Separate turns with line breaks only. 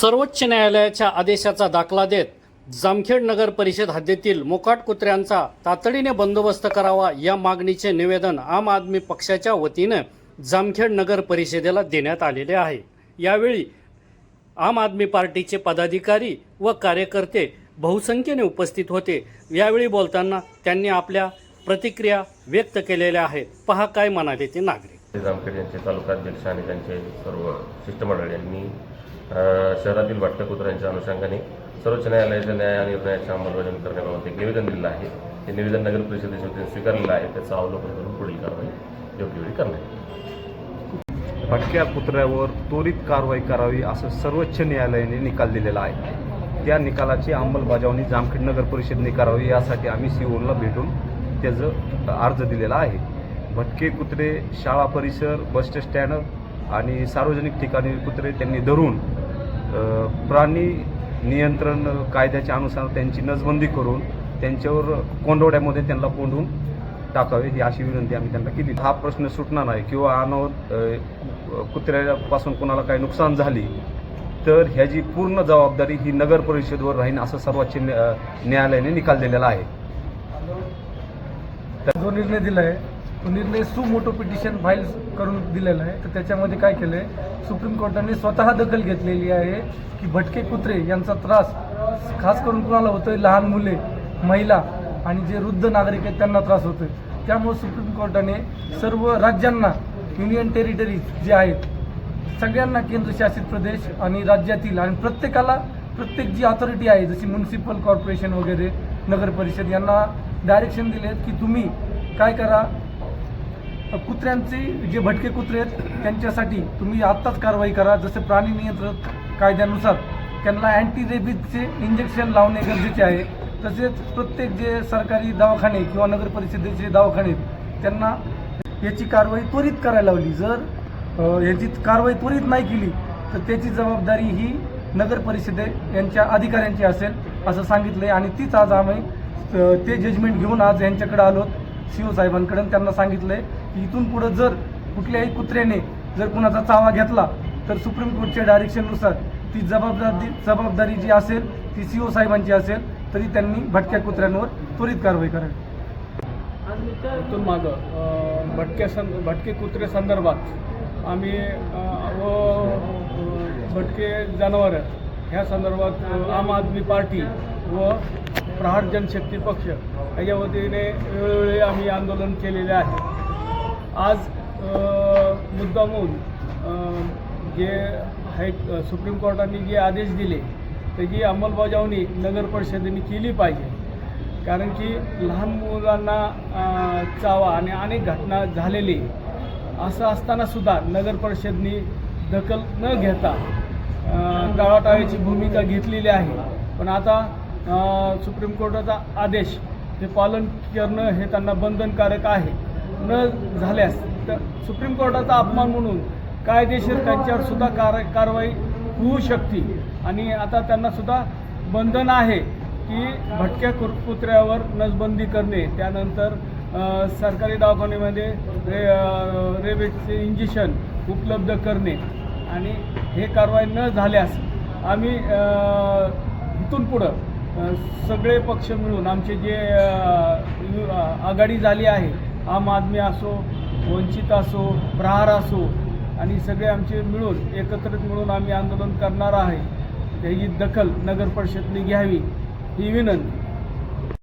सर्वोच्च न्यायालयाच्या आदेशाचा दाखला देत जामखेड नगर परिषद हद्दीतील मोकाट कुत्र्यांचा तातडीने बंदोबस्त करावा या मागणीचे निवेदन आम आदमी पक्षाच्या वतीनं जामखेड नगर परिषदेला देण्यात आलेले आहे. यावेळी आम आदमी पार्टीचे पदाधिकारी व कार्यकर्ते बहुसंख्येने उपस्थित होते. यावेळी बोलताना त्यांनी आपल्या प्रतिक्रिया व्यक्त केलेल्या आहेत. पहा काय म्हणाले ते नागरिक.
जामखेड यांचे तालुकाध्यक्ष आणि त्यांचे सर्व शिष्टमंडळ यांनी शहरातील भटक्या कुत्र्यांच्या अनुषंगाने सर्वोच्च न्यायालयाच्या न्याय निर्णयाचे अंमलबजावणी करण्याबाबत एक निवेदन दिलेलं आहे. ते निवेदन नगर परिषदेच्या वतीने स्वीकारलेलं आहे. त्याचं अवलोकन करून पुढील कारवाई योग्य वेळी करण्यात
भटक्या कुत्र्यावर त्वरित कारवाई करावी असं सर्वोच्च न्यायालयाने निकाल दिलेला आहे. त्या निकालाची अंमलबजावणी जामखेड नगर परिषदेने करावी यासाठी आम्ही सीओला भेटून त्याचं अर्ज दिलेला आहे. भटके कुत्रे शाळा परिसर बस स्टँड आणि सार्वजनिक ठिकाणी कुत्रे त्यांनी धरून प्राणी नियंत्रण कायद्याच्या अनुसार त्यांची नजबंदी करून त्यांच्यावर कोंडवड्यामध्ये त्यांना कोंडून टाकावे ही अशी विनंती आम्ही त्यांना केली. हा प्रश्न सुटणार नाही किंवा अनावत कुत्र्यापासून कोणाला काही नुकसान झाली तर ह्याची पूर्ण जबाबदारी ही नगर परिषदवर राहीन असं सर्वोच्च न्या- न्यायालयाने निकाल दिलेला आहे.
जो निर्णय दिला आहे तो निर्णय सुमोटो पिटिशन फाईल करून दिलेला आहे. तर त्याच्यामध्ये काय केलं आहे सुप्रीम कोर्टाने स्वतः दखल घेतलेली आहे की भटके कुत्रे यांचा त्रास खास करून कुणाला होतोय? लहान मुले महिला आणि जे वृद्ध नागरिक आहेत त्यांना त्रास होतोय. त्यामुळे सुप्रीम कोर्टाने सर्व राज्यांना युनियन टेरिटरीज जे आहेत सगळ्यांना केंद्रशासित प्रदेश आणि राज्यातील आणि प्रत्येकाला प्रत्येक जी ऑथॉरिटी आहे जशी म्युन्सिपल कॉर्पोरेशन वगैरे नगर परिषद यांना डायरेक्शन दिले की तुम्ही काय करा? कुत्र्यांचे जे भटके कुत्रे आहेत त्यांच्यासाठी तुम्ही आत्ताच कारवाई करा. जसे प्राणी नियंत्रण कायद्यानुसार त्यांना अँटी रेबीजचे इंजेक्शन लावणे गरजेचे आहे. तसेच प्रत्येक जे सरकारी दवाखाने किंवा नगर परिषदेचे दवाखाने आहेत, त्यांना याची कारवाई त्वरित करायला लावली. जर याची कारवाई त्वरित नाही केली तर त्याची जबाबदारी ही नगर परिषदे यांच्या अधिकाऱ्यांची असेल असं सांगितलं आहे आणि तीच आज आम्ही ते जजमेंट घेऊन आज यांच्याकडे आलो सी साहेबांकडे त्यांना सांगितलं आहे की इथून पुढं जर कुठल्याही कुत्र्याने जर कुणाचा चावा घेतला तर सुप्रीम कोर्टच्या डायरेक्शननुसार ती जबाबदारी जबाबदारी जी असेल ती सी ओ साहेबांची असेल तरी त्यांनी भटक्या कुत्र्यांवर त्वरित कारवाई करावी.
इथून मागं भटक्या सं भटके कुत्रे संदर्भात आम्ही व भटके जनावरं ह्या संदर्भात आम आदमी पार्टी व प्रहार जनशक्ती पक्ष याच्या वतीने वेळोवेळी आम्ही आंदोलन केलेले आहे. आज मुद्दामून जे हाय सुप्रीम कोर्टाने जे आदेश दिले त्याची अंमलबजावणी नगर परिषदेने केली पाहिजे. कारण की लहान मुलांना चावा आणि अनेक घटना झालेली असं असतानासुद्धा नगर परिषदनी दखल न घेता टाळाटाळीची भूमिका घेतलेली आहे. पण आता सुप्रीम कोर्टाचा आदेश हे पालन करणं हे त्यांना बंधनकारक आहे. न झाल्यास तर सुप्रीम कोर्टाचा अपमान म्हणून कायदेशीर त्यांच्यावर सुद्धा कार कारवाई होऊ शकते. आणि आता त्यांना सुद्धा बंधन आहे की भटक्या कुरपुत्र्यावर नसबंदी करणे. त्यानंतर सरकारी दवाखान्यामध्ये रे अ, रेबीजचे इंजेक्शन उपलब्ध करणे. आणि हे कारवाई न झाल्यास आम्ही इथून पुढं सगळे पक्ष मिळून आमचे जे आघाडी झाली आहे आम आदमी असो वंचित असो प्रहार असो आणि सगळे आमचे मिळून एकत्रित मिळून आम्ही आंदोलन करणार आहे. त्याची दखल नगर परिषदने घ्यावी. ही विनंती.